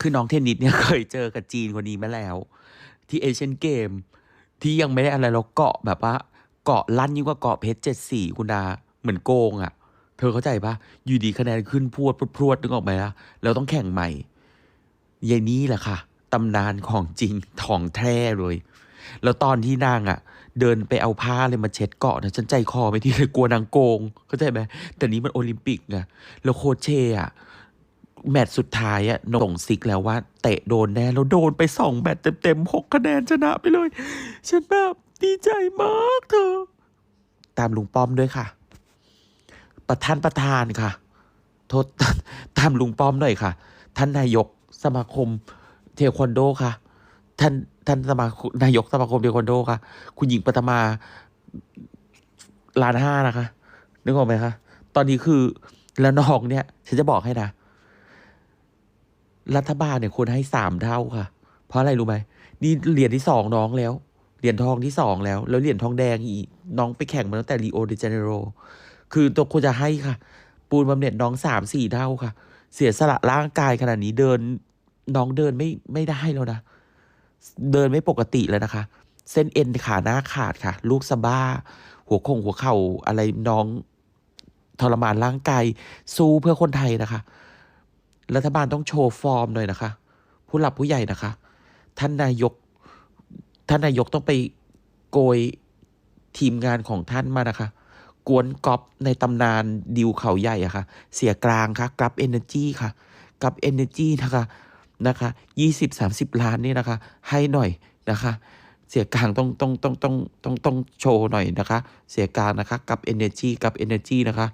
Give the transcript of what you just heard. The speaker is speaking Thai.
คือน้องเทนนิสเนี่ยเคยเจอกับจีนคนนี้มาแล้ว ที่เอเชียนเกม ที่ยังไม่ได้อะไรเราเกาะแบบว่าเกาะลั่นยิ่งกว่าเกาะเพชรเจ็ดสี่คุณดาเหมือนโกงอะ่ะ เธอเข้าใจปะอยู่ดีคะแนนขึ้นพรวดพรวดนึกออกไหมล่ะเราต้องแข่งใหม่ยายนี้แหละค่ะตำนานของจริงของแท้เลย แล้วตอนที่นางอะ่ะ เดินไปเอาผ้าเลยมาเช็ดเกาะนะฉันใจคอไม่ที่เลยกลัวนางโกง เข้าใจไหมแต่นี้มันโอลิมปิกไงแล้วโคชเช่อะ แมตช์สุดท้ายอะส่งซิกแล้วว่า เตะโดนแน่แล้วโดนไปสองแมตช์เต็มๆหกคะแนนชนะไปเลย ฉันแบบดีใจมากเธอ ตามลุงป้อมด้วยค่ะ ประธานประธานค่ะ โทษตามลุงป้อมหน่อยค่ะ ท่านนายกสมาคมเทควันโดค่ะ ท่านท่านสมาคมนายกสมาคมเทควันโดค่ะ คุณหญิงปฐมาล้านห้านะคะ นึกออกไหมคะ ตอนนี้คือแล้วน้องเนี่ย ฉันจะบอกให้นะ รัฐบาลเนี่ยควรให้สามเท่าค่ะ เพราะอะไรรู้ไหมนี่เหรียญที่สองน้องแล้วเหรียญทองที่สองแล้ว แล้วเหรียญทองแดงอีก น้องไปแข่งมาตั้งแต่รีโอเดจาเนโรคือตัวควรจะให้ค่ะ ปูนบำเหน็จน้องสามสี่เท่าค่ะ เสียสละร่างกายขนาดนี้เดินน้องเดินไม่ไม่ได้แล้วนะ เดินไม่ปกติแล้วนะคะ เส้นเอ็นขาหน้าขาดค่ะ ลูกสะบ้า หัวคงหัวเข่าอะไรน้องทรมานร่างกายสู้เพื่อคนไทยนะคะ รัฐบาลต้องโชว์ฟอร์มหน่อยนะคะ ผู้หลักผู้ใหญ่นะคะ ท่านนายก ท่านนายกต้องไปโกยทีมงานของท่านมานะคะ กวนก๊อปในตำนานดิวเขาใหญ่อะค่ะ เสียกลางค่ะกับเอเนอร์จีค่ะกับเอเนอร์จีนะคะนะคะยี่สิบสามสิบล้านนี่นะคะ ให้หน่อยนะคะ เสียกลางต้องต้องต้องต้องต้องต้องโชว์หน่อยนะคะ เสียกลางนะคะกับ Energy กับ Energy นะคะ